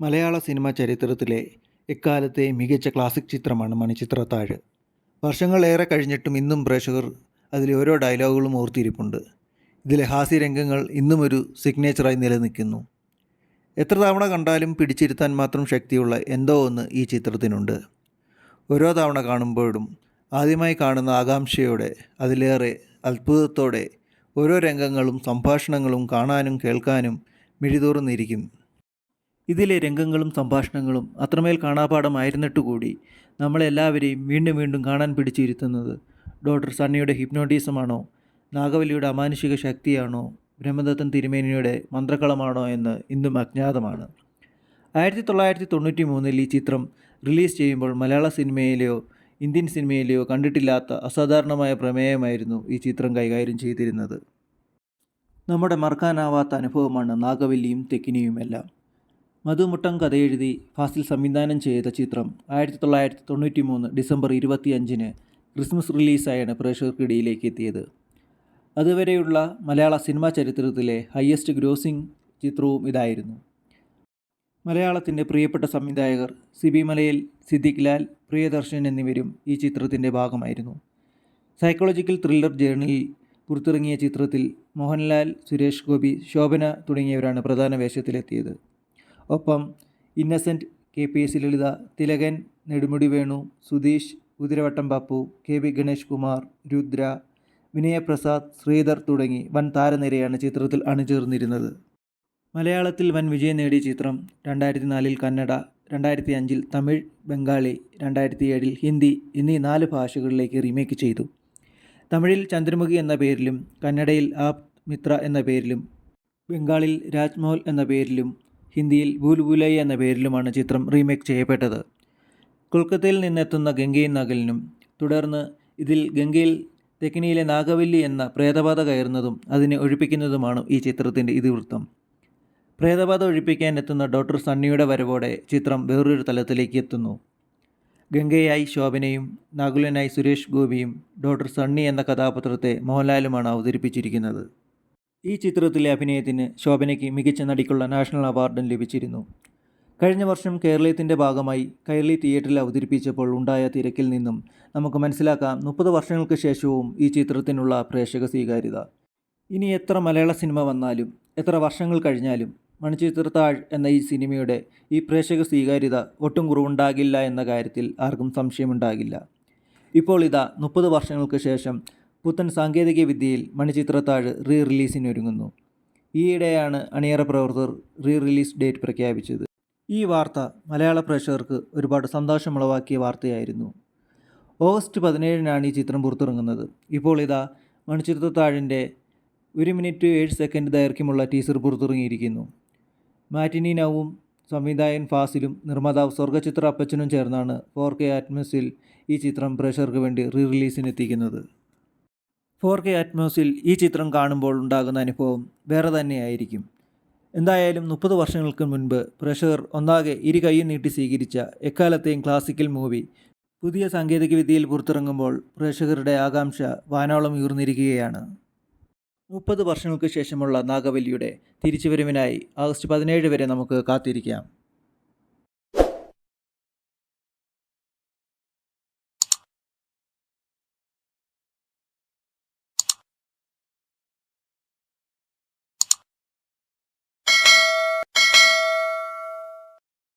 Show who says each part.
Speaker 1: മലയാള cinema ചരിത്രത്തിലെ എക്കാലത്തെ മികച്ച classic ചിത്രമാണ് മണിച്ചിത്രത്താഴ്. വർഷങ്ങളേറെ കഴിഞ്ഞിട്ടും ഇന്നും പ്രേക്ഷകർ അതിലെ ഓരോ ഡയലോഗുകളും ഓർത്തിരിപ്പുണ്ട്. ഇതിലെ ഹാസ്യരംഗങ്ങൾ ഇന്നും ഒരു സിഗ്നേച്ചറായി നിലനിൽക്കുന്നു. എത്ര തവണ കണ്ടാലും പിടിച്ചിരുത്താൻ മാത്രം ശക്തിയുള്ള എന്തോ ഒന്ന് ഈ ചിത്രത്തിനുണ്ട്. ഓരോ തവണ കാണുമ്പോഴും ആദ്യമായി കാണുന്ന ആകാംക്ഷയോടെ അതിലേറെ അത്ഭുതത്തോടെ ഓരോ രംഗങ്ങളും സംഭാഷണങ്ങളും കാണാനും കേൾക്കാനും മിഴിതോറുന്നിരിക്കും ഇതിലെ രംഗങ്ങളും സംഭാഷണങ്ങളും അത്രമേൽ കാണാപാഠമായിരുന്നിട്ട് കൂടി നമ്മളെല്ലാവരെയും വീണ്ടും വീണ്ടും കാണാൻ പിടിച്ചിരുത്തുന്നത്. ഡോക്ടർ സണ്ണിയുടെ ഹിപ്നോട്ടിസമാണോ? നാഗവല്ലിയുടെ അമാനുഷിക ശക്തിയാണോ? ബ്രഹ്മദത്തൻ തിരുമേനിയുടെ മന്ത്രക്കളമാണോ എന്ന് ഇന്നും അജ്ഞാതമാണ്. ആയിരത്തി തൊള്ളായിരത്തി തൊണ്ണൂറ്റി മൂന്നിൽ ഈ ചിത്രം റിലീസ് ചെയ്യുമ്പോൾ മലയാള സിനിമയിലെയോ ഇന്ത്യൻ സിനിമയിലെയോ കണ്ടിട്ടില്ലാത്ത അസാധാരണമായ പ്രമേയമായിരുന്നു ഈ ചിത്രം കൈകാര്യം ചെയ്തിരുന്നത്. നമ്മുടെ മറക്കാനാവാത്ത അനുഭവമാണ് നാഗവല്ലിയും തെക്കിനിയുമെല്ലാം. മധുമുട്ടം കഥയെഴുതി ഫാസിൽ സംവിധാനം ചെയ്ത ചിത്രം ആയിരത്തി തൊള്ളായിരത്തി തൊണ്ണൂറ്റി മൂന്ന് ഡിസംബർ ഇരുപത്തി അഞ്ചിന് ക്രിസ്മസ് റിലീസായാണ് പ്രേക്ഷകർക്കിടയിലേക്ക് എത്തിയത്. അതുവരെയുള്ള മലയാള സിനിമാ ചരിത്രത്തിലെ ഹയസ്റ്റ് ഗ്രോസിംഗ് ചിത്രവും ഇതായിരുന്നു. മലയാളത്തിന്റെ പ്രിയപ്പെട്ട സംവിധായകർ സിബി മലയിൽ സിദ്ദിഖ് ലാൽ പ്രിയദർശൻ എന്നിവരും ഈ ചിത്രത്തിന്റെ ഭാഗമായിരുന്നു. സൈക്കോളജിക്കൽ ത്രില്ലർ ജേർണിയിൽ പുറത്തിറങ്ങിയ ചിത്രത്തിൽ മോഹൻലാൽ സുരേഷ് ഗോപി ശോഭന തുടങ്ങിയവരാണ് പ്രധാന വേഷത്തിലെത്തിയത്. ഒപ്പം Innocent K P S Lalitha Thilakan Nedumudi Venu Sudheesh Kuthiravattam Bappu K V Ganesh Kumar Rudra Vinayaprasad Sreedhar തുടങ്ങി വൻ താരനിരയാണ് ചിത്രത്തിൽ അണിചേർന്നിരുന്നത്. മലയാളത്തിൽ വൻ വിജയം നേടിയ ചിത്രം രണ്ടായിരത്തി നാലിൽ കന്നഡ രണ്ടായിരത്തി അഞ്ചിൽ തമിഴ് ബംഗാളി രണ്ടായിരത്തി ഏഴിൽ ഹിന്ദി എന്നീ നാല് ഭാഷകളിലേക്ക് റീമേക്ക് ചെയ്തു. തമിഴിൽ ചന്ദ്രമുഖി എന്ന പേരിലും കന്നഡയിൽ ആപ് മിത്ര എന്ന പേരിലും ബംഗാളിൽ രാജ്മോൽ എന്ന പേരിലും ഹിന്ദിയിൽ ഭൂൽഭുലൈ എന്ന പേരിലുമാണ് ചിത്രം റീമേക്ക് ചെയ്യപ്പെട്ടത്. കൊൽക്കത്തയിൽ നിന്നെത്തുന്ന ഗംഗയിൽ നഗലിനും തുടർന്ന് ഇതിൽ ഗംഗയിൽ തെക്കിനിയിലെ നാഗവല്ലി എന്ന പ്രേതബാധ കയറുന്നതും അതിനെ ഒഴിപ്പിക്കുന്നതുമാണ് ഈ ചിത്രത്തിന്റെ ഇതിവൃത്തം. പ്രേതബാധ ഒഴിപ്പിക്കാൻ എത്തുന്ന ഡോക്ടർ സണ്ണിയുടെ വരവോടെ ചിത്രം വേറൊരു തലത്തിലേക്ക് എത്തുന്നു. ഗംഗയായി ശോഭനയും നാഗുലനായി സുരേഷ് ഗോപിയും ഡോക്ടർ സണ്ണി എന്ന കഥാപാത്രത്തെ മോഹൻലാലുമാണ് അവതരിപ്പിച്ചിരിക്കുന്നത്. ഈ ചിത്രത്തിലെ അഭിനയത്തിന് ശോഭനയ്ക്ക് മികച്ച നടിക്കുള്ള നാഷണൽ അവാർഡും ലഭിച്ചിരുന്നു. കഴിഞ്ഞ വർഷം കേരളത്തിന്റെ ഭാഗമായി കൈരളി തിയേറ്ററിൽ അവതരിപ്പിച്ചപ്പോൾ ഉണ്ടായ തിരക്കിൽ നിന്നും നമുക്ക് മനസ്സിലാക്കാം മുപ്പത് വർഷങ്ങൾക്ക് ശേഷവും ഈ ചിത്രത്തിനുള്ള പ്രേക്ഷക സ്വീകാര്യത. ഇനി എത്ര മലയാള സിനിമ വന്നാലും എത്ര വർഷങ്ങൾ കഴിഞ്ഞാലും മണിച്ചിത്രത്താഴ് എന്ന ഈ സിനിമയുടെ ഈ പ്രേക്ഷക സ്വീകാര്യത ഒട്ടും കുറവുണ്ടാകില്ല എന്ന കാര്യത്തിൽ ആർക്കും സംശയമുണ്ടാകില്ല. ഇപ്പോൾ ഇതാ മുപ്പത് വർഷങ്ങൾക്ക് ശേഷം പുത്തൻ സാങ്കേതിക വിദ്യയിൽ മണിച്ചിത്രത്താഴ് റീ റിലീസിനൊരുങ്ങുന്നു ഈയിടെയാണ് അണിയറ പ്രവർത്തകർ റീ റിലീസ് ഡേറ്റ് പ്രഖ്യാപിച്ചത്. ഈ വാർത്ത മലയാള പ്രേക്ഷകർക്ക് ഒരുപാട് സന്തോഷമുളവാക്കിയ വാർത്തയായിരുന്നു. ഓഗസ്റ്റ് പതിനേഴിനാണ് ഈ ചിത്രം പുറത്തിറങ്ങുന്നത്. ഇപ്പോൾ ഇതാ മണിച്ചിത്രത്താഴിന്റെ ഒരു മിനിറ്റ് ഏഴ് സെക്കൻഡ് ദൈർഘ്യമുള്ള ടീസർ പുറത്തിറങ്ങിയിരിക്കുന്നു. മാറ്റിനി നവും സംവിധായകൻ ഫാസിലും നിർമ്മാതാവ് സ്വർഗചിത്ര അപ്പച്ചനും ചേർന്നാണ് ഫോർ കെ ഈ ചിത്രം പ്രേക്ഷകർക്ക് വേണ്ടി റീ റിലീസിനെത്തിക്കുന്നത് ഫോർ കെ അറ്റ്മോസിൽ ഈ ചിത്രം കാണുമ്പോൾ ഉണ്ടാകുന്ന അനുഭവം വേറെ തന്നെയായിരിക്കും. എന്തായാലും മുപ്പത് വർഷങ്ങൾക്ക് മുൻപ് പ്രഷർ ഒന്നാകെ ഇരു കൈയും നീട്ടി സ്വീകരിച്ച എക്കാലത്തെയും ക്ലാസിക്കൽ മൂവി പുതിയ സാങ്കേതികവിദ്യയിൽ പുറത്തിറങ്ങുമ്പോൾ പ്രേക്ഷകരുടെ ആകാംക്ഷ വാനോളം ഉയർന്നിരിക്കുകയാണ്. മുപ്പത് വർഷങ്ങൾക്ക് ശേഷമുള്ള നാഗവല്ലിയുടെ തിരിച്ചുവരവിനായി ആഗസ്റ്റ് പതിനേഴ് വരെ നമുക്ക് കാത്തിരിക്കാം.